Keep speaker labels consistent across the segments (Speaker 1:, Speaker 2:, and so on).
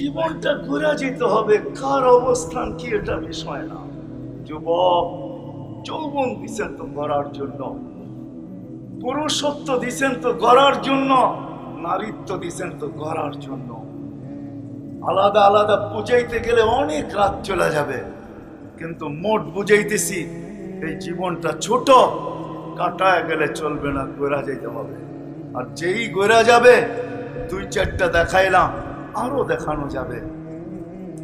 Speaker 1: জীবনটা ঘুরে যেতে হবে। কার অবস্থান কি এটা বিষয় না। যুবক, যৌবন দিছেন তো গড়ার জন্য। পুরুষত্ব দিছেন তো গড়ার জন্য। নারীত্ব দিছেন তো গড়ার জন্য। আলাদা আলাদা বুঝাইতে গেলে অনেক রাত চলে যাবে। কিন্তু মোট বুঝাইতেছি, এই জীবনটা ছোট, কাটায় গেলে চলবে না গোরা যেতে হবে। আর যেই গোরা যাবে দুই চারটা দেখাইলাম। আরও দেখানো যাবে।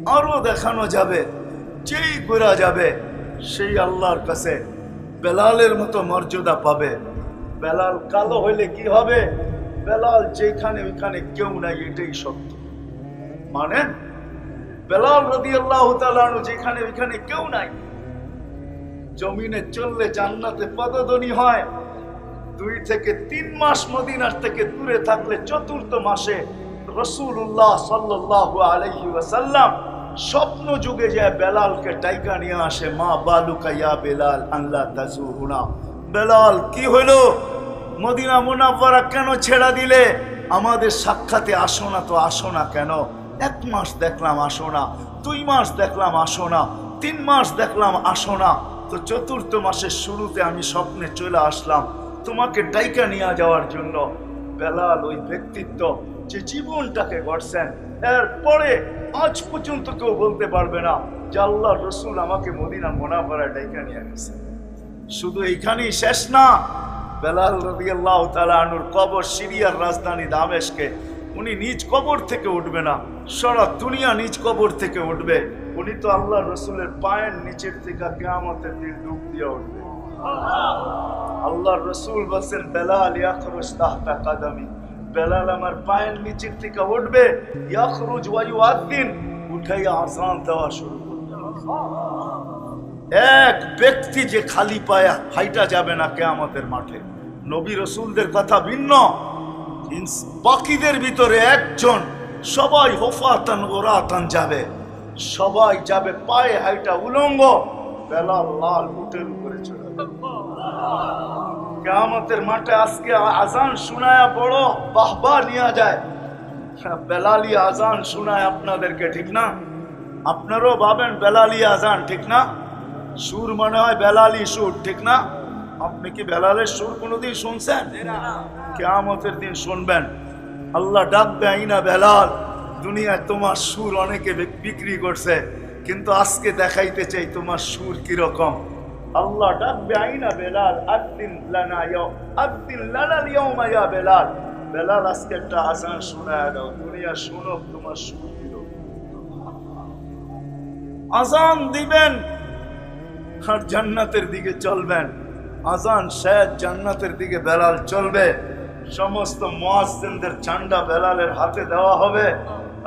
Speaker 1: আরও দেখানো যাবে। যেই গোরা যাবে, সেই আল্লাহর কাছে বেলালের মতো মর্যাদা পাবে। বেলাল কালো হইলে কি হবে? বেলাল যেখানে ওইখানে কেউ নাই, এটাই সত্য। মানে বেলাল রদি আল্লাহ যেখানে ওইখানে কেউ নাই। জমিনে চললে জান্নাতে পদধ্বনি হয়। দুই থেকে তিন মাস মদিনার থেকে দূরে থাকলে চতুর্থ মাসে রসুল্লাহ সাল্লাহ আলহি ওয়াসাল্লাম স্বপ্ন যুগে যায় বেলালকে টাইকা নিয়ে আসে, মা বালুকা ইয়া বেলাল আল্লাহ তাজুহুনা বেলাল, কি হইল? মদিনা মুনাফারা কেন ছেড়া দিলে? আমাদের সাক্ষাতে আসো না তো আসো না কেন? এক মাস দেখলাম আসো না, দুই মাস দেখলাম আসো না, তিন মাস দেখলাম আসো না। তো চতুর্থ মাসের শুরুতে আমি স্বপ্নে চলে আসলাম তোমাকে ডাইকা নিয়ে যাওয়ার জন্য। বেলাল ওই ব্যক্তিত্ব যে জীবনটাকে গড়ছেন এরপরে আজ পর্যন্ত কেউ বলতে পারবে না যে আল্লাহ রসুল আমাকে মদিনা মোনাফারা ডাইকা নিয়ে গেছে। শুধু এইখানেই শেষ না বেলাল রবিআল্লাহ তালানুর কবর সিরিয়ার রাজধানী দামেশকে উনি নিজ কবর থেকে উঠবে না সারা দুনিয়া নিজ কবর থেকে উঠবে। উনি তো আল্লাহ রসুলের পায়ের নিচের থেকে কেয়ামতের দিন ডুব দিয়ে উঠবে। আল্লাহ রসুল বলছেন বেলাল ইয়াখরুজ তাহতা কাদামি। বেলাল আমার পায়ের নিচের থেকে উঠবে, ইয়াখরুজ ওয়ায়ু আদিন উঠাই আজান দেওয়া শুরু এক ব্যক্তি যে খালি পায়া হাইটা যাবে না কে আমাদের মাঠে, নবী রসুলদের কথা ভিন্ন বাকিদের ভিতরে একজন, সবাই হোফাতান ওরাতান যাবে, সবাই যাবে পায়ে হাইটা উলঙ্গ, বেলাল লাল উটের উপরে চলে যাবে। কেয়ামতের মাঠে আজকে আজান শোনায়া বড় বাহবা নিয়ে যায়। বেলালি আজান শোনায় আপনাদেরকে, ঠিক না? আপনারও ভাবেন বেলালি আজান, ঠিক না? সুর মনে হয় বেলালি সুর, ঠিক না? আপনি কি বেলালের সুর কোনোদিন শুনছেন? কেয়ামতের দিন শুনবেন। আল্লাহ ডাকবে, আইনা বেলাল, দুনিয়ায় তোমার সুর অনেকে বিক্রি করছে, কিন্তু আজকে দেখাইতে চাই তোমার সুর কীরকম। আল্লাহ ডাকবে আইনা বেলাল আদিন লানা আদিন লানা ইয়াউমা ইয়া বেলাল। বেলাল, আজকে একটা আজান শোনায় দাও। দুনিয়া শুনো, তোমার কীরকম আজান দিবেন, আর জান্নাতের দিকে চলবেন। আজান শেষ, জান্নাতের দিকে বেলাল চলবে। সমস্ত মহাজেনদের চান্ডা বেলালের হাতে দেওয়া হবে।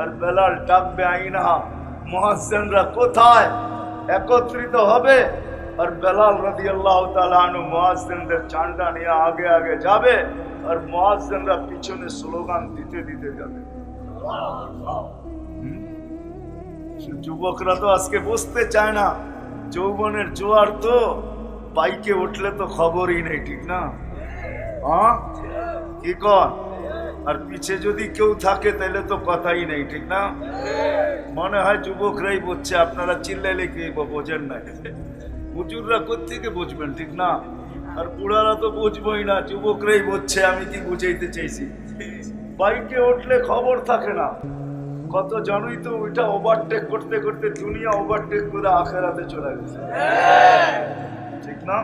Speaker 1: আর বেলাল ডাকবে আইনা মহাজেনরা কোথায়? একত্রিত হবে? আর বেলাল রদি আল্লাহ তালু মহাজেনদের চান্ডা নিয়ে আগে আগে যাবে আর মহাজেনরা পিছনে স্লোগান দিতে দিতে যাবে। যুবকরা তো আজকে বুঝতে চায় না, যৌবনের জোয়ার তো, বাইকে উঠলে তো খবরই নেই, ঠিক না? কি কর? আর পিছে যদি কেউ থাকে তাহলে তো কথাই নেই, ঠিক না? মনে হয় যুবকরাই বুঝছে, আপনারা চিল্লাইলে কি বোঝেন না হুজুররা কোথেকে বুঝবেন, ঠিক না? আর বুড়ারা তো বুঝবই না, যুবকরাই বুঝছে, আমি কি বুঝাইতে চাইছি? বাইকে উঠলে খবর থাকে না। কত জনই তো ওইটা ওভারটেক করতে করতে দুনিয়া ওভারটেক করে আখেরাতে চলে গেছে। ঠিক না।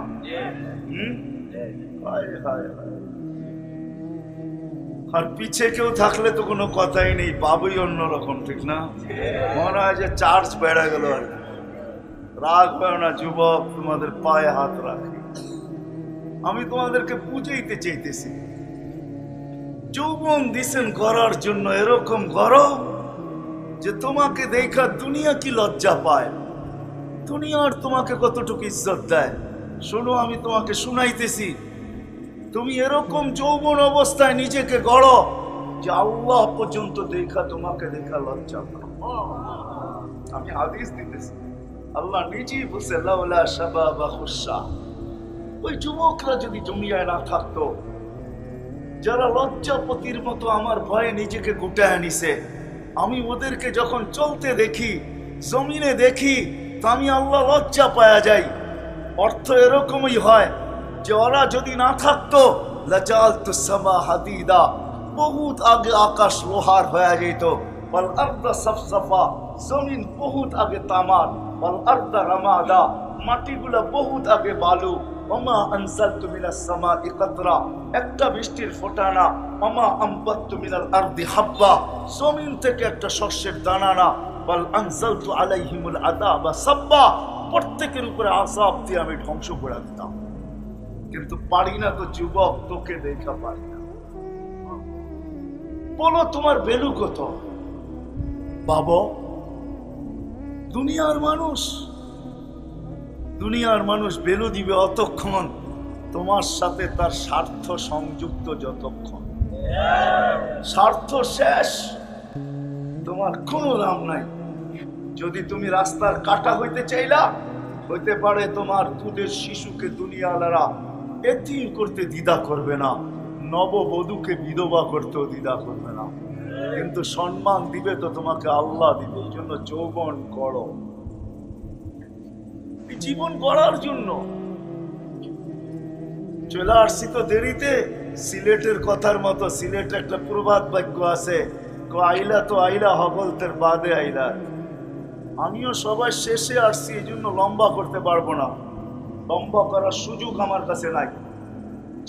Speaker 1: আর পিছে কেউ থাকলে তো কোনো কথাই নেই, পাবই অন্যরকম, ঠিক না? মনে হয় যে চার্জ বেড়ে গেল আর। রাগ হয় না যুবক, তোমাদের পায়ে হাত রাখি। আমি তোমাদেরকে বুঝাইতে চাইতেছি। যৌবন দিছেন করার জন্য এরকম করো যে তোমাকে দেখা দুনিয়া কি লজ্জা পায়। দুনিয়ার তোমাকে কতটুকু ইজ্জত দেয়। শোনো, আমি তোমাকে শুনাইতেছি। তুমি এরকম যৌবন অবস্থায় নিজেকে গড়ো যে আল্লাহ পর্যন্ত দেখা তোমাকে দেখা লজ্জা পায়। আমি হাদিস দিতেছি। আল্লাহ নিজেই বলছে ওই যুবকরা যদি দুনিয়ায় না থাকতো, যারা লজ্জাপতির মতো আমার ভয়ে নিজেকে গুটায় নিছে, আমি ওদেরকে যখন চলতে দেখি, জমিনে দেখি, তো আমি আল্লাহ লজ্জা পাওয়া যাই। অর্থ এরকমই হয় যে ওরা যদি না থাকতো লাজাল তুসামা হাদিদা, বহুত আগে আকাশ লোহার হয়ে যেত জমিন বহুত আগে তামার। বল আর্দা রামাদা, মাটিগুলা বহুত আগে বালু। ওমা আনসালতু মিনাস সামাই কাতরা, একটা বৃষ্টির ফোঁটানা। ওমা আম্বাত্তু মিনাল আরদি হাব্বা, জমিন থেকে একটা শস্যের দানা বল আনসালতু আলাইহিমুল আদাবা সাব্বা, প্রত্যেকের উপরে আযাব দিয়ে আমি ধ্বংস করে দিতাম। কিন্তু পারি না তো যুবক, তোকে দেখা পারি না। বলো তোমার বেলু কত? বাবা দুনিয়ার মানুষ। দুনিয়ার মানুষ বেলু দিবে অতক্ষণ। তোমার সাথে তার স্বার্থ সংযুক্ত যতক্ষণ। স্বার্থ শেষ। তোমার কোনো দাম নাই। যদি তুমি রাস্তার কাটা হইতে চাইলা, হইতে পারে তোমার দুধের শিশুকে দুনিয়ালারা এতিম করতে দ্বিধা করবে না। নববধূকে বিধবা করতেও দ্বিধা করবে না। কিন্তু সম্মান দিবে তো তোমাকে আল্লাহ দিবে, এই জন্য যৌবন করো। জীবন গড়ার জন্য। চলে আসছি তো দেরিতে, সিলেটের কথার মতো, সিলেটে একটা প্রবাদ বাক্য আছে আইলা তো আইলা হগলতের বাদে আইলা। আমিও সবাই শেষে আসছি, এই জন্য লম্বা করতে পারব না। লম্বা করার সুযোগ আমার কাছে নাই।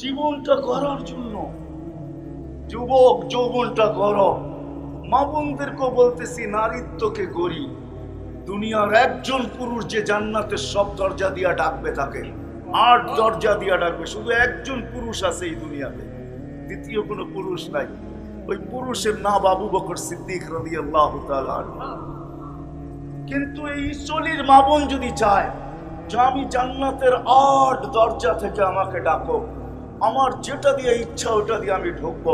Speaker 1: জীবনটা করার জন্য। যুবক, যৌবনটা করো মা বোনদেরকেও বলতেছি, নারীত্বকে গড়ি। দুনিয়ার একজন পুরুষ যে জান্নাতের সব দরজা দিয়া ডাকবে তাকে। আট দরজা দিয়া ডাকবে। শুধু একজন পুরুষ আছে এই দুনিয়াতে। দ্বিতীয় কোনো পুরুষ নাই। ওই পুরুষের না বাবু বকর সিদ্দিক রবি আল্লাহ কিন্তু এই চলির মাবন যদি চায় যে আমি জান্নাতের আট দরজা থেকে আমাকে ডাকো, আমার যেটা দিয়ে ইচ্ছা ওটা দিয়ে আমি ঢুকবো।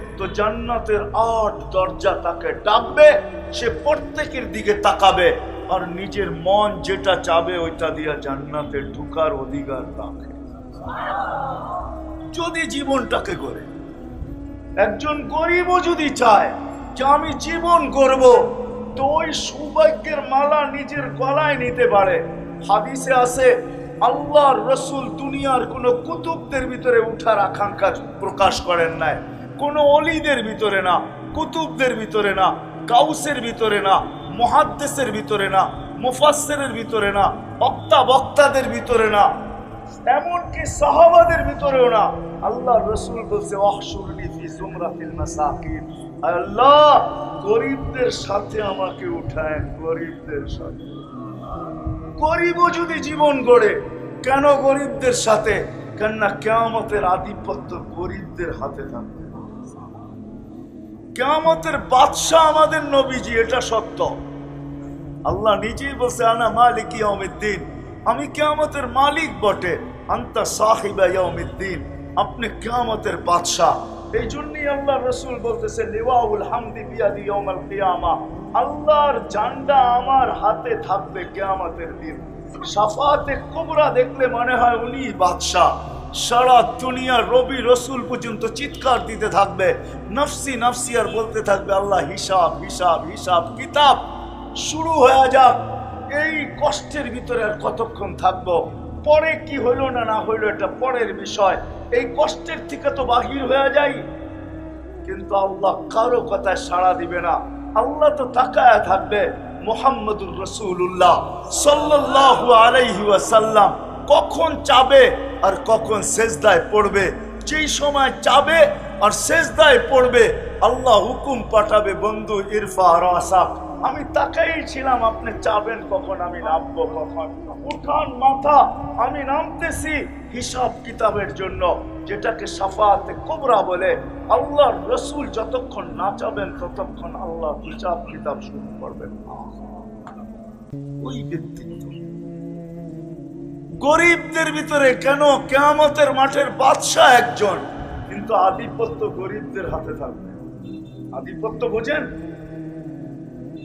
Speaker 1: তো জান্নাতের আট দরজা তাকে ডাকবে, সে প্রত্যেকের দিকে তাকাবে আর নিজের মন যেটা চাবে ওইটা দিয়া জান্নাতে ঢুকার অধিকার রাখে যদি জীবনটাকে করে একজন গরিবও যদি চায় যে আমি জীবন করব তো ওই সৌভাগ্যের মালা নিজের গলায় নিতে পারে। হাদিসে আছে, আল্লাহর রসুল দুনিয়ার কোনো কুতুবদের ভিতরে উঠার আকাঙ্ক্ষা প্রকাশ করেন নাই। কোন অলিদের ভিতরে না, কুতুবদের ভিতরে না কাউসের ভিতরে না মহাদ্দেশের ভিতরে না, মুফাসসিরের ভিতরে না, বক্তা বক্তাদের ভিতরে না, এমনকি সাহাবাদের ভিতরেও না। আল্লাহ রসুল বলছে আল্লাহ, গরিবদের সাথে আমাকে উঠায়, গরিবদের সাথে। গরিবও যদি জীবন গড়ে, কেন গরিবদের সাথে? কেননা কেয়ামতের আধিপত্য গরিবদের হাতে থাকবে। কেয়ামতের বাদশাহ আমাদের নবীজি, এটা সত্য। আল্লাহ নিজেই বলছে, আনা মালিক ইয়াউমিদ্দিন। আমি কেয়ামতের মালিক বটে, আন্তা সাহিবা ইয়াউমিদ্দিন। আপনি কেয়ামতের বাদশাহ। এই জন্যই আল্লাহ রসুল বলতেছে লিওয়াউল হামদি বিয়াদি ইয়াউমাল কিয়ামা। আল্লাহর জান্ডা আমার হাতে থাকবে কেয়ামতের দিন। সাফাতে কোবরা দেখলে মনে হয় উনি বাদশাহ। সারা দুনিয়া রবি রসুল পর্যন্ত চিৎকার দিতে থাকবে, নফসি নফসি আর বলতে থাকবে, আল্লাহ হিসাব হিসাব হিসাব, কিতাব শুরু হয়ে যাক। এই কষ্টের ভিতরে আর কতক্ষণ থাকব? পরে কি হইল না না হইল এটা পরের বিষয়। এই কষ্টের থেকে তো বাহির হয়ে যাই। কিন্তু আল্লাহ কারও কথায় সাড়া দিবে না। আল্লাহ তো তাকায় থাকবে, মোহাম্মদুর রসুল্লাহ সাল্লাল্লাহু আলাইহি ওয়াসাল্লাম। কখন চাবে আর কখন সেজদায় পড়বে? যেই সময় চাবে আর সেজদায় পড়বে, আল্লাহ হুকুম পাঠাবে, বন্ধু, ইরফা রাসাক আমি তাকাই ছিলাম, আপনি চাবেন কখন, আমি নামবো কখন? উঠান মাথা, আমি নামতেছি হিসাব কিতাবের জন্য, যেটাকে সাফাতে কোবরা বলে। আল্লাহর রসুল যতক্ষণ না চাবেন, ততক্ষণ আল্লাহ হিসাব কিতাব শুরু করবেন। ওই ব্যক্তিত্ব গরিবদের ভিতরে কেন কেয়ামতের মাঠের বাদশাহ একজন? কিন্তু আধিপত্য গরিবদের হাতে থাকবে। আধিপত্য বোঝেন?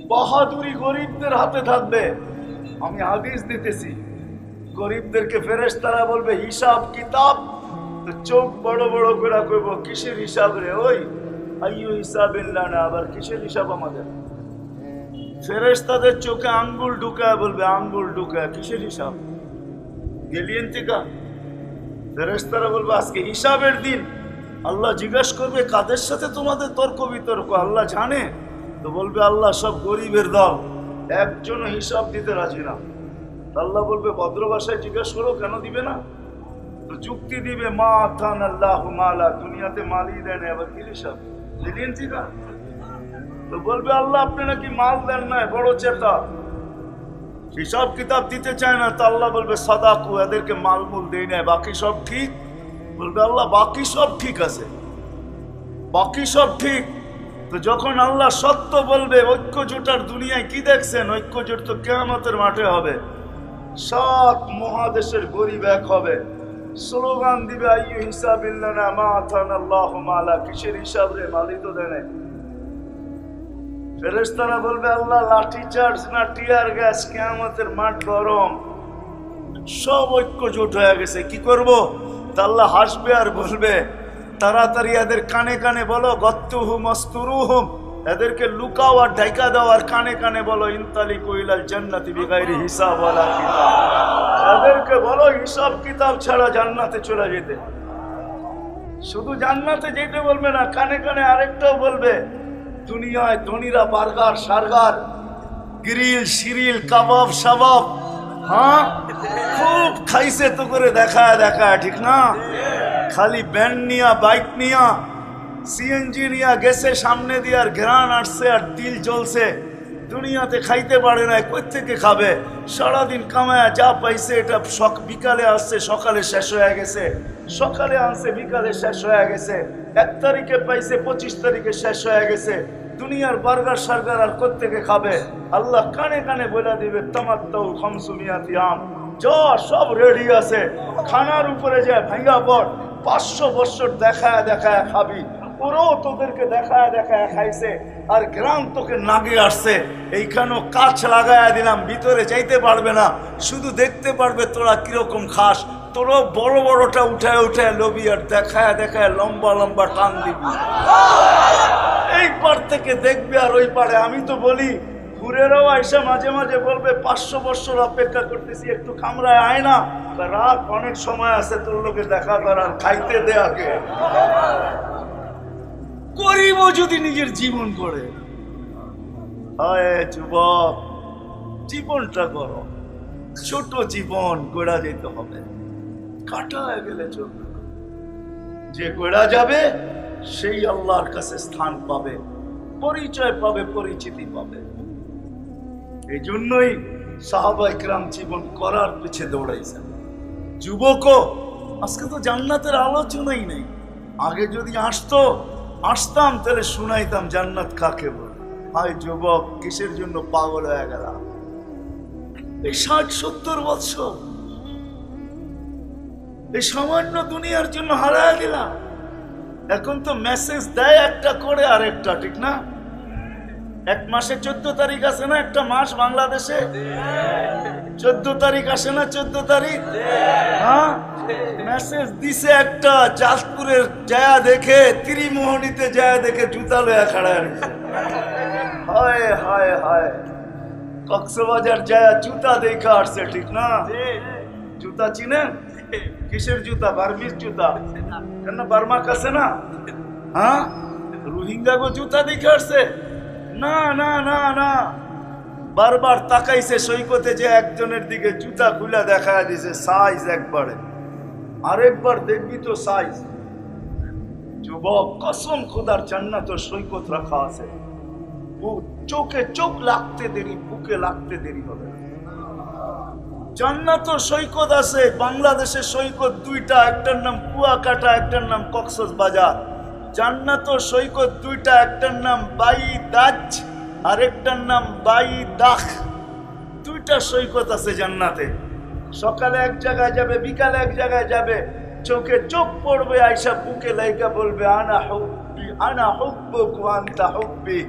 Speaker 1: বাহাদুরি গরিবদের হাতে থাকবে। আমি হাদিস দিতেছি। গরিবদেরকে ফেরেশতারা বলবে, হিসাব, কিতাব? তো চোখ বড় বড় করে কইব, কিসের হিসাব রে ওই? আইয়ো হিসাব না আবার, কিসের হিসাব আমাদের? ফেরেশতাদের চোখে আঙ্গুল ঢুকায় বলবে, আঙ্গুল ঢুকায়, কিসের হিসাব? গেলিয়েন থেকে ফেরেশতারা বলবে, আজকে হিসাবের দিন। আল্লাহ জিজ্ঞাসা করবে, কাদের সাথে তোমাদের তর্ক বিতর্ক? আল্লাহ জানে? তো বলবে, আল্লাহ সব গরিবের দল। একজনও হিসাব দিতে রাজি না। আল্লাহ বলবে, ভদ্র জিজ্ঞাসা করো, কেন দিবে না? তো যুক্তি দিবে, মা থান আল্লাহ মালা, দুনিয়াতে মালই দেন আবার কি হিসাব? দিলেন ঠিক তো বলবে, আল্লাহ আপনি নাকি মাল দেন না বড় চেতা। হিসাব কিতাব দিতে চায় না, তো আল্লাহ বলবে, সাদাকু, এদেরকে মালমূল দেই না বাকি সব ঠিক? বলবে, আল্লাহ, বাকি সব ঠিক আছে। বাকি সব ঠিক? তো যখন আল্লাহ সত্য বলবে ঐক্য জোটার দুনিয়ায় কি দেখছেন? ঐক্য জোট তো কেয়ামতের মাঠে হবে। সাত মহাদেশের গরিব এক হবে। স্লোগান দিবে, আইয়ু হিসাব ইল্লানা মা আল্লাহ মালা। কিসের হিসাব রে? মালি তো দেয় নাই। ফেরেশতারা বলবে, আল্লাহ লাঠি চার্জ না টিয়ার গ্যাস, কেয়ামতের মাঠ গরম। সব ঐক্য জোট হয়ে গেছে, কি করব? তা আল্লাহ হাসবে আর বলবে, তাড়াতাড়ি এদের কানে কানে বলো গত্তুহু মস্তুরুহুম এদেরকে লুকাও আর ঢাইকা দাও আর কানে কানে বলো ইনতালি কইলাল জান্নাতি বিগাইরি হিসাব ওয়ালা কিতাব। এদেরকে বলো, হিসাব কিতাব ছাড়া জান্নাতে চলে যেতে। শুধু জান্নাতে যেতে বলবে না, কানে কানে আরেকটাও বলবে দুনিয়ায় ধনীরা বার্গার, সার্গার, গ্রিল সিরিল কাবাব সাবাব হ্যাঁ? খুব খাইছে তো করে, দেখায় দেখায়, ঠিক না? খালি ব্যান্ড নিয়া, বাইক নিয়া সিএনজি নিয়া গেছে, সামনে দিয়ে আর ঘেরান আসছে আর তিল জ্বলছে। দুনিয়াতে খাইতে পারে না কোথেকে খাবে? সারাদিন কামায় যা পাইছে, এটা সক বিকালে আসছে, সকালে শেষ হয়ে গেছে। সকালে আনছে, বিকালে শেষ হয়ে গেছে। এক তারিখে পাইছে, পঁচিশ তারিখে শেষ হয়ে গেছে। দুনিয়ার বার্গার, সার্গার আর কোত্থেকে খাবে? আল্লাহ কানে কানে বলে দিবে, তামাত্তাউ খামসুমিয়াতি আম। যা সব রেডি আছে। খানার উপরে যায় ভাঙ্গা পড় পাঁচশো বছর দেখায় দেখায় খাবি। ওরাও তোদেরকে দেখায় দেখায় খাইছে, আর গ্রাম তোকে নাগে আসছে। এইখানেও কাছ লাগায় দিলাম, ভিতরে যাইতে পারবে না। শুধু দেখতে পারবে তোরা কীরকম খাস। তোরাও বড় বড়টা উঠায় উঠায় লবি আর দেখায় দেখায় লম্বা লম্বা টান দিবি। এই পার থেকে দেখবে আর ওই পারে। আমি তো বলি ঘুরেরাও আইসা মাঝে মাঝে বলবে, পাঁচশো বছর অপেক্ষা করতেছি, একটু কামরায় আয় না। রাত অনেক সময় আছে তোর লোকে দেখা করার খাইতে দে আগে গরিবও যদি নিজের জীবন করে। যুবক, জীবনটা করো। ছোট জীবন গোড়া যেতে হবে। কাটা গেলে চলবে যে গোড়া যাবে, সেই আল্লাহর কাছে স্থান পাবে, পরিচয় পাবে, পরিচিতি পাবে। এই জন্যই সাহাবা জীবন করার পিছে দৌড়াইছেন। যুবকও, আজকে তো জান্নাতের আলোচনাই নেই। আগে যদি আসতো আসতাম, তাহলে শুনাইতাম, জান্নাত কাকে বলে? হায় যুবক, কিসের জন্য পাগল হয়ে গেলাম? এই ষাট, সত্তর বৎসর এই সামান্য দুনিয়ার জন্য হারায় দিলাম। এখন তো মেসেজ দেয় একটা করে আর একটা, ঠিক না? এক মাসে চোদ্দ তারিখ আছে না, একটা মাস বাংলাদেশে? চোদ্দ তারিখ আসে না চোদ্দ তারিখ? হ্যাঁ? মেসেজ দিছে একটা জাজপুরের জায়া দেখে, ত্রিমোহনীতে জায়া দেখে জুতা লয়া খাড়া রয়েছে হায় হায় হায়। কক্সবাজার জায়া জুতা দেখা আসছে, ঠিক না? জুতা চিনেন? কিসের জুতা? বার্মির জুতা? কেন বার্মা কাছে না? হ্যাঁ? রোহিঙ্গা গো জুতা দেখে আসছে। না না না না। বারবার তাকাইছে সৈকতে যে একজনের দিকে জুতা খুলে দেখা দিছে সাইজ একবারে। আরেকবার দেখবি তো সাইজ যুবক, কসম খোদার জান্নাত সৈকত রাখা আছে। চোখে চোখ লাগতে দেরি, বুকে লাগতে দেরি হবে। জান্নাত সৈকত আছে, বাংলাদেশের সৈকত দুইটা, একটার নাম কুয়াকাটা, একটার নাম কক্সস বাজার জান্নাত সৈকত দুইটা, একটার নাম বাই দাজ। আরেকটার নাম বাই দাখ দুইটা সৈকত আছে জান্নাতে। সকালে এক জায়গায় যাবে, বিকালে এক জায়গায় যাবে। চোখে চোখ পড়বে আইসা বুকে লাইকা বলবে, আনা হুব্বি, আনা হুব্বুক ওয়া আনতা হুব্বি।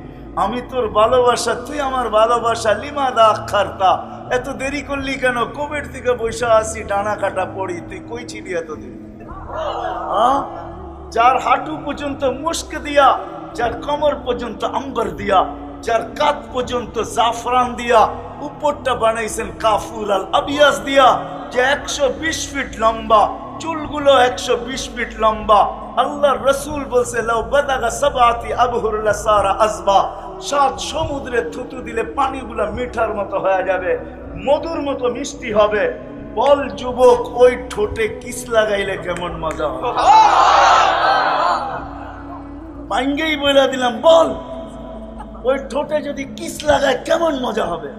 Speaker 1: আমি তোর ভালোবাসা, তুই আমার ভালোবাসা, লিমা দা আখারতা এত দেরি করলি কেন? কোভিড থেকে বৈশা আসি ডানা কাটা পড়ি। তুই কই ছিলি এতদিন? যার হাঁটু পর্যন্ত মুস্ক দিয়া, যার কমর পর্যন্ত আম্বর দিয়া। যার কাত পর্যন্ত জাফরান দিয়া উপরটা বানাইছেন কাফুর আল আবিয়াস দিয়া যে একশো বিশ ফিট লম্বা চুলগুলো একশো বিশ ফিট লম্বা। আল্লাহ রসুল বলছে লাউ বাদাগা সাবাতি আবহুরুল্লাহ সারা আসবা সাত সমুদ্রে থুতু দিলে পানিগুলো মিঠার মতো হয়ে যাবে মধুর মতো মিষ্টি হবে। বল যুবক ওই ঠোঁটে কিস লাগাইলে কেমন মজা হবে? পাঙ্গেই বলে দিলাম বল। ওই ঠোঁটে যদি কিস লাগায় কেমন মজা হবে?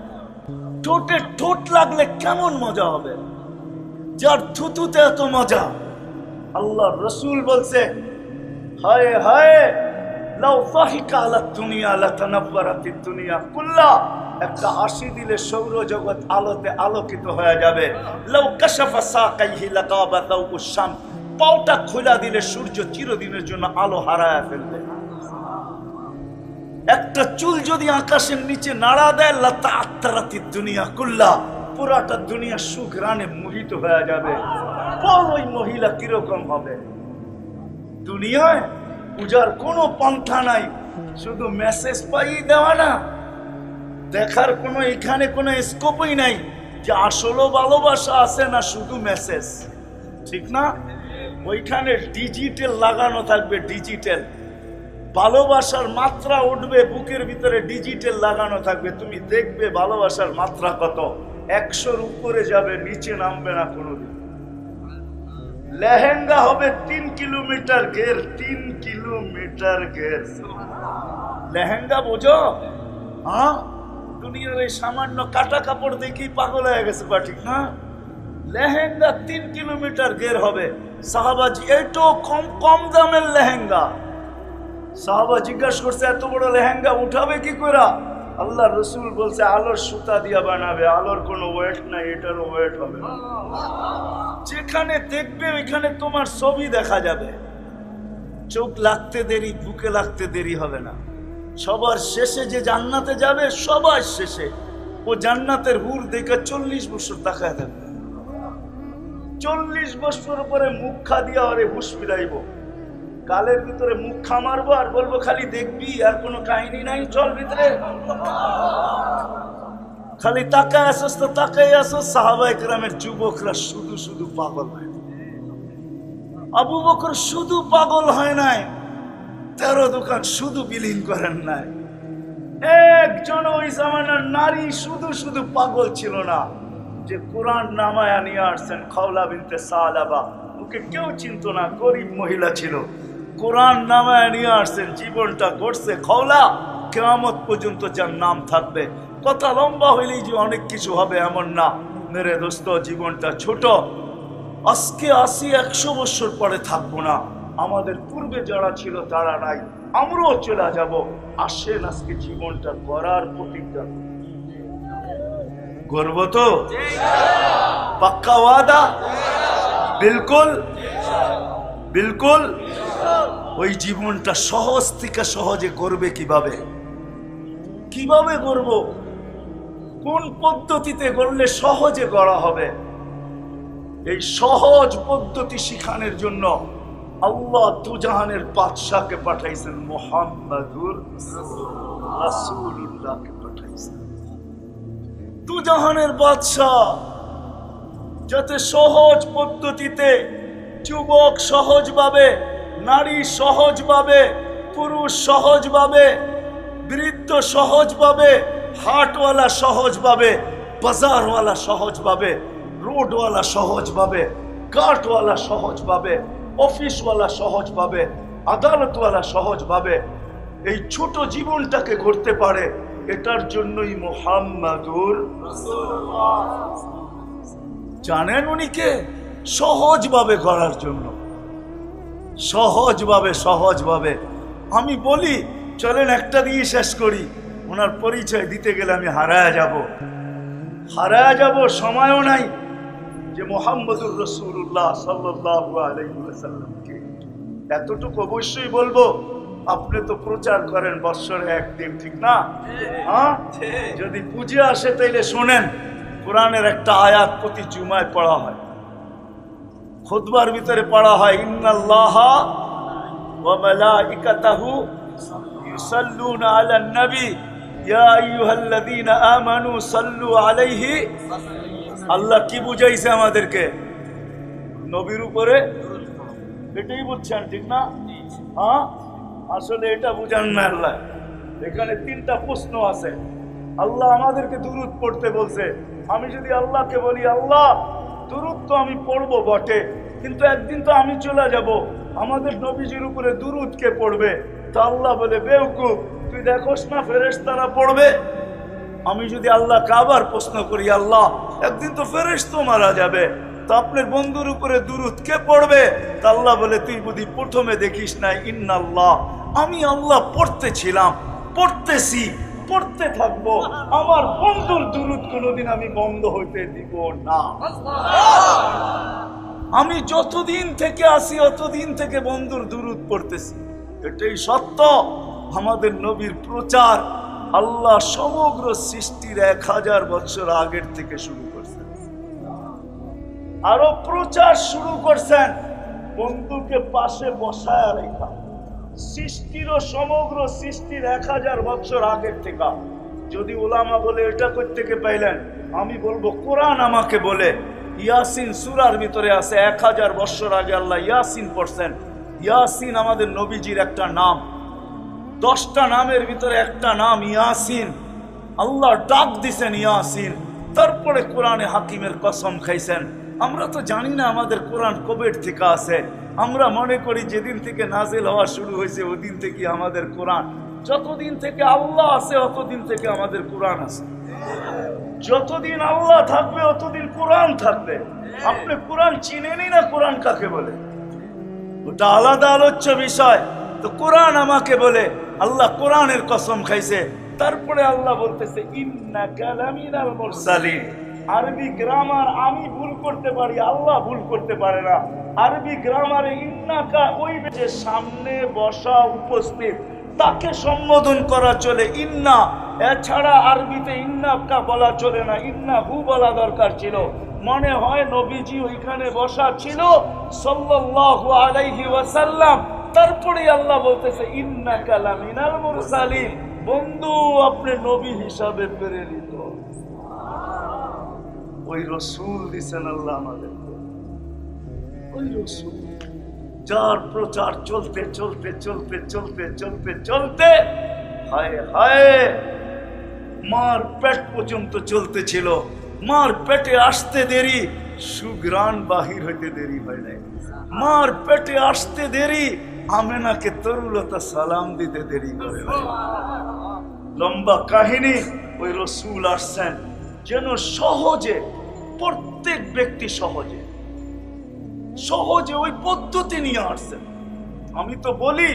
Speaker 1: ঠোঁটে ঠোঁট লাগলে কেমন মজা হবে? যার থুতুতে এত মজা? আল্লাহ রসুল বলছে, হায় হায় একটা হাসি দিলে সৌরজগৎ আলোতে আলোকিত হয়ে যাবে। পাওটা খোলা দিলে সূর্য চিরদিনের জন্য আলো হারায় ফেলবে। একটা চুল যদি আকাশের নিচে নাড়া দেয়, লতা আত্মারাতি দুনিয়া কুল্লা, পুরাটা দুনিয়া সুখ রানে মোহিত হয়ে যাবে। ওই মহিলা কীরকম হবে? দুনিয়ায় পূজার কোনো পন্থা নাই, শুধু মেসেজ পাই দেওয়া না। দেখার কোনো, এখানে কোনো স্কোপই নাই যে আসলে ভালোবাসা আছে না শুধু মেসেজ ঠিক না? ওইখানে ডিজিটাল লাগানো থাকবে ডিজিটাল ভালোবাসার মাত্রা উঠবে, বুকের ভিতরে ডিজিটাল লাগানো থাকবে। তুমি দেখবে ভালোবাসার মাত্রা কত। একশোর উপরে যাবে, নিচে নামবে না কোনোদিন। লেহেঙ্গা হবে তিন কিলোমিটার ঘের, তিন কিলোমিটার ঘের। লেহেঙ্গা বোঝো? হ্যাঁ? দুনিয়ার এই সামান্য কাটা কাপড় দেখেই পাগল হয়ে গেছে বা ঠিক না লেহেঙ্গা তিন কিলোমিটার ঘের হবে। সাহাবাজি এইটো কম কম দামের লেহেঙ্গা। সাহাবা জিজ্ঞাসা করছে, এত বড় লেহেঙ্গা উঠাবে কি করে আল্লাহ রসুল বলছে, আলোর সুতা দিয়া বানাবে, আলোর কোনো ওয়েট নাই, এটারও ওয়েট হবে। যেখানে দেখবে, ওইখানে তোমার ছবি দেখা যাবে। চোখ লাগতে দেরি, বুকে লাগতে দেরি হবে না। সবার শেষে যে জান্নাতে যাবে, সবার শেষে। ও জান্নাতের হুর দেখে চল্লিশ বছর তাকায় থাকবে। চল্লিশ বছর পরে মুখ দিয়া ওরে হুশ ফিরাইব। গালের ভিতরে মুখ খামারবো আর বলব, খালি দেখবি আর কোনো কাহিনী নাই, চল ভিতরে। খালি তাকায় আসস তো তাকাই আসস সাহাবা একরামের যুবকরা শুধু শুধু পাগল হয় আবু বকর শুধু পাগল হয় নাই, তেরো দোকান শুধু বিলীন করেন নাই। একজন ওই জামানার নারী শুধু শুধু পাগল ছিল না, যে কোরআন নামায়া নিয়ে আসছেন খাওলা বিনতে সালাবা। ওকে কেউ চিনত না, গরিব মহিলা ছিল। কোরআন নামায়া নিয়ে আসছেন, জীবনটা গড়ছে। খওলা, কেয়ামত পর্যন্ত যার নাম থাকবে। কথা লম্বা হইলেই যে অনেক কিছু হবে এমন না। মেরে দোস্ত, জীবনটা ছোট। আজকে আসি একশো বছর পরে থাকব না। আমাদের পূর্বে যারা ছিল তারা নাই। আমরাও চলে যাব। আসেন আজকে জীবনটা করার প্রতিজ্ঞা। করব তো? পাক্কা ওয়াদা? বিলকুল? বিলকুল? ওই জীবনটা সহজ থেকে সহজে করবে কীভাবে? কীভাবে করব কোন পদ্ধতিতে করলে সহজে করা হবে? এই সহজ পদ্ধতি শিখানোর জন্য আল্লাহ দুজাহানের বাদশাকে পাঠাইছেন, মোহাম্মদুর রাসূলুল্লাহকে পাঠাইছেন। দুজাহানের বাদশাহ যাতে সহজ পদ্ধতিতে যুবক সহজভাবে নারী সহজভাবে, পুরুষ সহজভাবে, বৃদ্ধ সহজভাবে, হাটওয়ালা সহজভাবে, বাজারওয়ালা সহজভাবে, রোডওয়ালা সহজভাবে, কাঠওয়ালা সহজভাবে, অফিসওয়ালা সহজভাবে, আদালতওয়ালা সহজভাবে এই ছোট জীবনটাকে করতে পারে, এটার জন্যই মোহাম্মাদুর জানেন উনি কে? সহজভাবে করার জন্য। সহজভাবে সহজভাবে। আমি বলি চলেন একটা দিয়ে শেষ করি। ওনার পরিচয় দিতে গেলে আমি হারায় যাব। হারায় যাব সময়ও নাই যে মোহাম্মদুর রসুল্লাহ ওয়াসাল্লামকে। এতটুকু অবশ্যই বলব আপনি তো প্রচার করেন বৎসরে একদিন ঠিক না? হ্যাঁ? যদি পুজো আসে তাইলে শোনেন কোরআনের একটা আয়াত প্রতি জুমায় পড়া হয়। খুতবার ভিতরে পড়া হয়, ইন্নাল্লাহা নবী। ইয়া আমানু আলাইহি। আল্লাহ কি বুঝাইছে আমাদেরকে? নবীর উপরে? এটাই বুঝছেন, ঠিক না? হ্যাঁ? আসলে এটা বুঝান না আল্লাহ। এখানে তিনটা প্রশ্ন আছে। আল্লাহ আমাদেরকে দুরুদ পড়তে বলছে। আমি যদি আল্লাহকে বলি, আল্লাহ দুরুদ তো আমি পড়ব বটে, কিন্তু একদিন তো আমি চলে যাব। আমাদের নবীজির উপরে দুরুদ কে পড়বে? তো আল্লাহ বলে, বেউকুফ, তুই দেখোস না ফেরেশতারা পড়বে? আমি যদি আল্লাহ আবার প্রশ্ন করি, আল্লাহ, একদিন তো ফেরেশ তো মারা যাবে। তো আপনার বন্ধুর উপরে দুরুদ কে পড়বে? তা আল্লাহ বলে, তুই বুঝি প্রথমে দেখিস না ইন্নাল্লাহ, আমি আল্লাহ পড়তেছিলাম পড়তেছি। পড়তে থাকব। আমার বন্ধুর দুরুদ কোনোদিন আমি বন্ধ হইতে দিব না। আমি যতদিন থেকে আসি অতদিন থেকে বন্ধুর দুরুদ পড়তেছি। এটাই সত্য। আমাদের নবীর প্রচার আল্লাহ সমগ্র সৃষ্টির এক হাজার বছর আগের থেকে শুরু করছেন। আরও প্রচার শুরু করছেন। বন্ধুকে পাশে বসায় রেখা। সৃষ্টিরও সমগ্র সৃষ্টির এক হাজার বছর আগের থেকে। যদি ওলামা বলে এটা থেকে পাইলেন, আমি বলব কোরআন আমাকে বলে, ইয়াসিন সুরার ভিতরে আছে এক হাজার বছর আগে আল্লাহ ইয়াসিন পড়ছেন। ইয়াসিন আমাদের নবীজির একটা নাম। দশটা নামের ভিতরে একটা নাম ইয়াসিন। আল্লাহ ডাক দিছেন ইয়াসিন। তারপরে কোরআনে হাকিমের কসম খাইছেন। আমরা তো জানি না আমাদের কোরআন কবের থেকে আছে। আমরা মনে করি যেদিন থেকে নাজিল হওয়া শুরু হয়েছে ওই দিন থেকে আমাদের কোরআন। যতদিন থেকে আল্লাহ আছে, অতদিন থেকে আমাদের কোরআন আছে। যতদিন আল্লাহ থাকবে, অতদিন কোরআন থাকবে। আপনি কোরআন চিনেনই না, কোরআন কাকে বলে? ওটা আলাদা আলোচ্য বিষয়। তো কোরআন আমাকে বলে, আল্লাহ কোরআনের কসম খাইছে। তারপরে আল্লাহ বলতেছে ইন্না কালামিনাল মুরসালিন। আরবি গ্রামার আমি ভুল করতে পারি, আল্লাহ ভুল করতে পারে না। আরবি গ্রামারে ইন্নাকা ওই যে সামনে বসা উপস্থিত, তাকে সম্বোধন করা চলে। ইন্না, এছাড়া আরবিতে ইন্নাকা বলা চলে না। ইন্না হু বলা দরকার ছিল। মনে হয় নবীজি ওইখানে বসা ছিল, সাল্লাল্লাহু আলাইহি ওয়াসাল্লাম। তারপরে আল্লাহ বলতেছে ইন্না কালামিনাল মুরসালিন। বন্ধু, আপনি নবী হিসাবে প্রেরিত। ওই রসুল দিছেন আল্লাহ আমাদের। ওই রসুল। যার প্রচার চলতে চলতে চলতে চলতে চলতে চলতে, হায় হায়, মার পেট পর্যন্ত চলতেছিল। মার পেটে আসতে দেরি সুগ্রাণ বাহির হইতে দেরি হয় নাই। মার পেটে আসতে দেরি, আমেনাকে তরুলতা সালাম দিতে দেরি করে লম্বা কাহিনী, ওই রসুল আসছেন, যেন সহজে প্রত্যেক ব্যক্তি সহজে সহজে ওই পদ্ধতি নিয়ে আসছেন আমি তো বলি,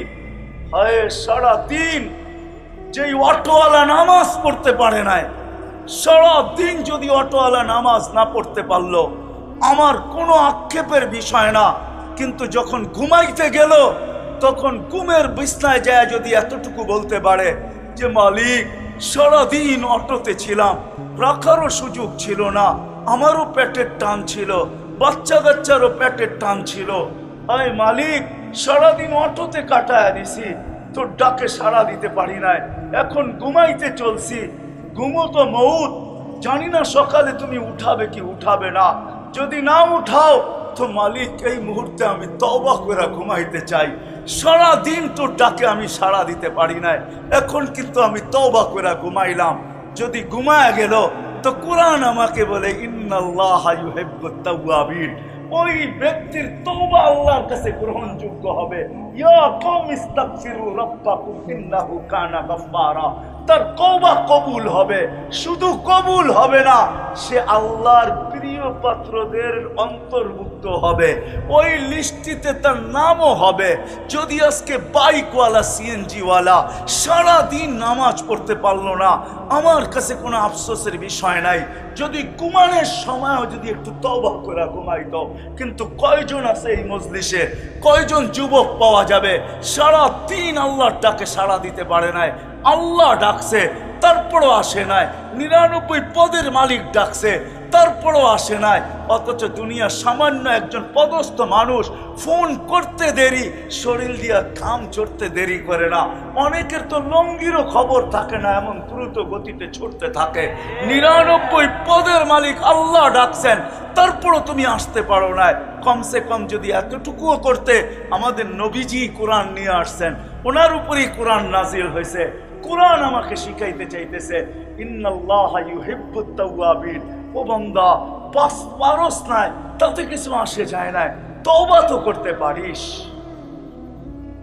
Speaker 1: হায় সারা দিন যেই অটোওয়ালা নামাজ পড়তে পারে নাই সারা দিন যদি অটোওয়ালা নামাজ না পড়তে পারল, আমার কোনো আক্ষেপের বিষয় না। কিন্তু যখন ঘুমাইতে গেল, তখন ঘুমের বিছনায় যায় যদি এতটুকু বলতে পারে যে, মালিক, সারাদিন অটোতে ছিলাম, রাখারও সুযোগ ছিল না আমারও পেটের টান ছিল, বাচ্চা কাচ্চারও পেটের টান ছিল। আয় মালিক, সারাদিন অটোতে কাটায় দিছি, তোর ডাকে সাড়া দিতে পারি নাই। এখন ঘুমাইতে চলছি। ঘুমো তো মৌত, জানি না সকালে তুমি উঠাবে কি উঠাবে না। যদি না উঠাও, তো মালিক, এই মুহূর্তে আমি তবা করে ঘুমাইতে চাই। সারা দিন তোর ডাকে আমি সাড়া দিতে পারি নাই। এখন কিন্তু আমি তবা করে ঘুমাইলাম। যদি ঘুমায় গেল তো কোরআন আমাকে বলে, ইন্নাল্লাহ ইউহিব্বুত তাওয়াবিন। ওই ব্যক্তির তওবা আল্লাহর কাছে গ্রহণযোগ্য হবে। ইয়া কওম ইস্তাগফিরু রাব্বাকুম কানা গাফফারা। তার কবা কবুল হবে, শুধু কবুল হবে না, সে আল্লাহর প্রিয় পাত্রদের অন্তর্ভুক্ত হবে। ওই লিস্টিতে তার নামও হবে। যদি আজকে বাইকওয়ালা, সিএনজিওয়ালা সারাদিন নামাজ পড়তে পারল না, আমার কাছে কোনো আফসোসের বিষয় নাই। যদি ঘুমানোর সময়ও যদি একটু তবা করে ঘুমাইতো, কিন্তু কয়জন আছে এই মজলিসে? কয়জন যুবক পাওয়া যাবে? সারা দিন আল্লাহর ডাকে সাড়া দিতে পারে নাই। আল্লাহ ডাকছে, তারপরও আসে নাই। নিরানব্বই পদের মালিক ডাকছে, তারপরও আসে নাই। অথচ দুনিয়ার সামান্য একজন পদস্থ মানুষ ফোন করতে দেরি, শরীর দিয়া কাম চড়তে দেরি করে না। অনেকের তো লঙ্গিরও খবর থাকে না, এমন দ্রুত গতিতে ছুটতে থাকে। নিরানব্বই পদের মালিক আল্লাহ ডাকছেন, তারপরও তুমি আসতে পারো না কমসে কম যদি এতটুকুও করতে, আমাদের নবীজি কোরআন নিয়ে আসছেন, ওনার উপরই কোরআন নাজির হয়েছে। কোরআন আমাকে শিখাইতে চাইতেছে ও বান্দা পাস পারস নাই, তাতে কিছু আসে যায় না তওবা তো করতে পারিস।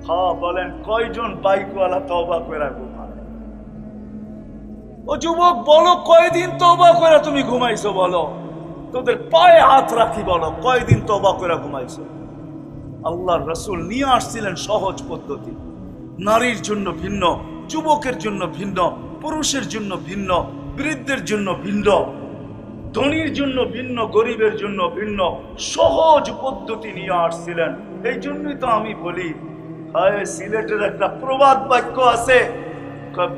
Speaker 1: হ্যাঁ বলেন, কয়জন বাইকওয়ালা তওবা করে ঘুমায়? ও যুবক, বলো, কয়দিন তওবা করে তুমি ঘুমাইছো, বলো? তোদের পায়ে হাত রাখি, বলো, কয়দিন তওবা করে ঘুমাইছো? আল্লাহর রসুল নিয়ে আসছিলেন সহজ পদ্ধতি। নারীর জন্য ভিন্ন। যুবকের জন্য ভিন্ন, পুরুষের জন্য ভিন্ন, বৃদ্ধের জন্য ভিন্ন, ধনীর জন্য ভিন্ন, গরিবের জন্য ভিন্ন, সহজ পদ্ধতি নিয়ে আসছিলেন। এই জন্যই তো আমি বলি, হায়, সিলেটের একটা প্রবাদ বাক্য আছে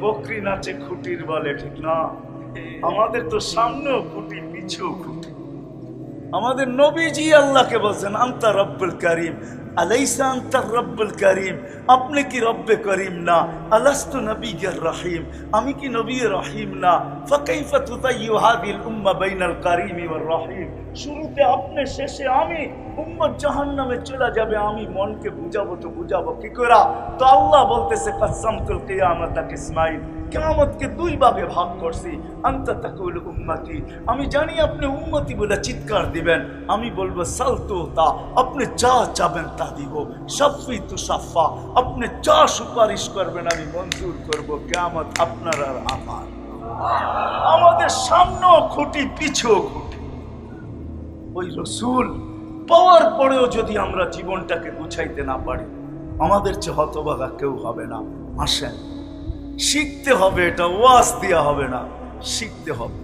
Speaker 1: বকরি নাচে খুঁটির বলে ঠিক না? আমাদের তো সামনেও খুঁটি, পিছেও খুঁটি। আমাদের নবীজি আল্লাহকে বলছেন, আন্তা রব্বুল করিম আলাইসা আন্তা রব্বুল করিম আপনি কি রব্বে করিম না আলাস্তু নবীর রহিম আমি কি নবী রহিম না ফাকাইফা তুতাইয়ু হাদিল উম্মা বাইনাল করিম ওয়ার রহিম শুরুতে আপনি শেষে আমি উম্মত জাহান্নামে চলে যাবে, আমি মনকে বুঝাবো তো বুঝাবো। কি করে তো আল্লাহ বলতেছে কাসামতুল কিয়ামতা ইসমাইল কেমতকে দুই ভাগে ভাগ করছি। আন্তা তাকুল উম্মতি, আমি জানি আপনি উম্মতি বলে চিৎকার দিবেন। আমি বলব সালতু তা আপনি যা চাবেন তা দিব। সাফি তু সাফা, আপনি যা সুপারিশ করবেন, আমি মঞ্জুর করব। কেমত আপনার আর আমার। আমাদের সামনেও খুঁটি, পিছেও খুঁটি। ওই রসুল পাওয়ার পরেও যদি আমরা জীবনটাকে গুছাইতে না পারি, আমাদের চেয়ে হতবাগা কেউ হবে না। আসেন। শিখতে হবে এটা, ওয়াজ দেওয়া হবে না, শিখতে হবে।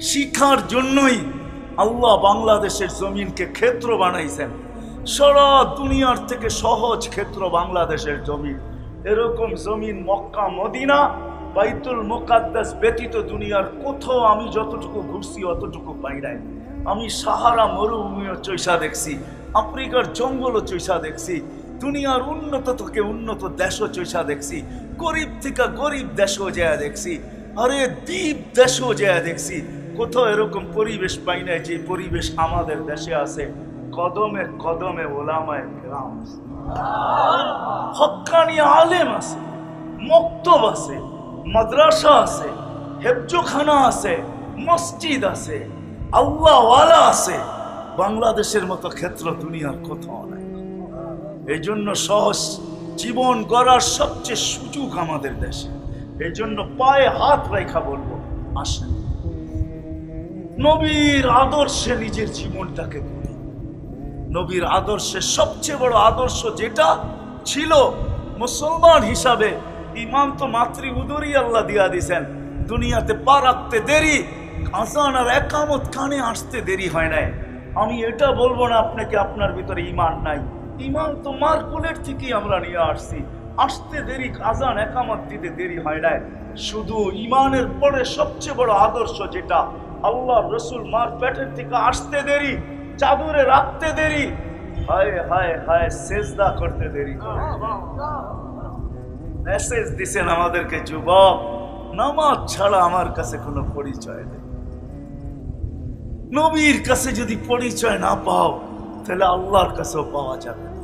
Speaker 1: শিখার জন্যই আল্লাহ বাংলাদেশের জমিনকে ক্ষেত্র বানাইছেন। সারা দুনিয়ার থেকে সহজ ক্ষেত্র বাংলাদেশের জমিন। এরকম জমিন মক্কা, মদিনা, বাইতুল মোকাদ্দাস ব্যতীত দুনিয়ার কোথাও আমি যতটুকু ঘুরছি, অতটুকু পাই নাই। আমি সাহারা মরুভূমিও চৈসা দেখছি, আফ্রিকার জঙ্গলও চৈসা দেখছি, দুনিয়ার উন্নত থেকে উন্নত দেশও চৈসা দেখছি, গরিব থেকে গরিব দেশও যায় দেখছি, আরে দ্বীপ দেশও যায় দেখছি, কোথাও এরকম পরিবেশ পাই নাই যে পরিবেশ আমাদের দেশে আছে, কদমে কদমে ওলামায় গ্রাম হক্কানি আলেম আছে, মক্তব আছে, মাদ্রাসা আছে, হেফজোখানা আছে, মসজিদ আছে। আল্লাহওয়ালা আছে। বাংলাদেশের মতো ক্ষেত্র দুনিয়ার কোথাও নাই। এই জন্য সহজ জীবন গড়ার সবচেয়ে সুযোগ আমাদের দেশে। এই জন্য পায়ে হাত রেখা বলব, আসেন। নবীর আদর্শে নিজের জীবনটাকে গড়ি। নবীর আদর্শে সবচেয়ে বড় আদর্শ যেটা ছিল মুসলমান হিসাবে ইমান তো মাতৃ উদরই আল্লাহ দিয়া দিছেন। দুনিয়াতে পা রাখতে দেরি আসান আর একামত কানে আসতে দেরি হয় নাই। আমি এটা বলব না আপনাকে, আপনার ভিতরে ইমান নাই। ইমান তো মার কুলের থেকেই আমরা নিয়ে আসছি। আসতে দেরি আজান একামত দিতে দেরি হয় নাই। শুধু ইমানের পরে সবচেয়ে বড় আদর্শ যেটা, আল্লাহ রসুল মার পেটের থেকে আসতে দেরি, চাদরে রাখতে দেরি। হায় হায় হায়, সেজদা করতে দেরি মেসেজ দিছেন আমাদেরকে যুবক। নামাজ ছাড়া আমার কাছে কোনো পরিচয় নেই। নবীর কাছে যদি পরিচয় না পাও তাহলে আল্লাহর কাছেও পাওয়া যাবে।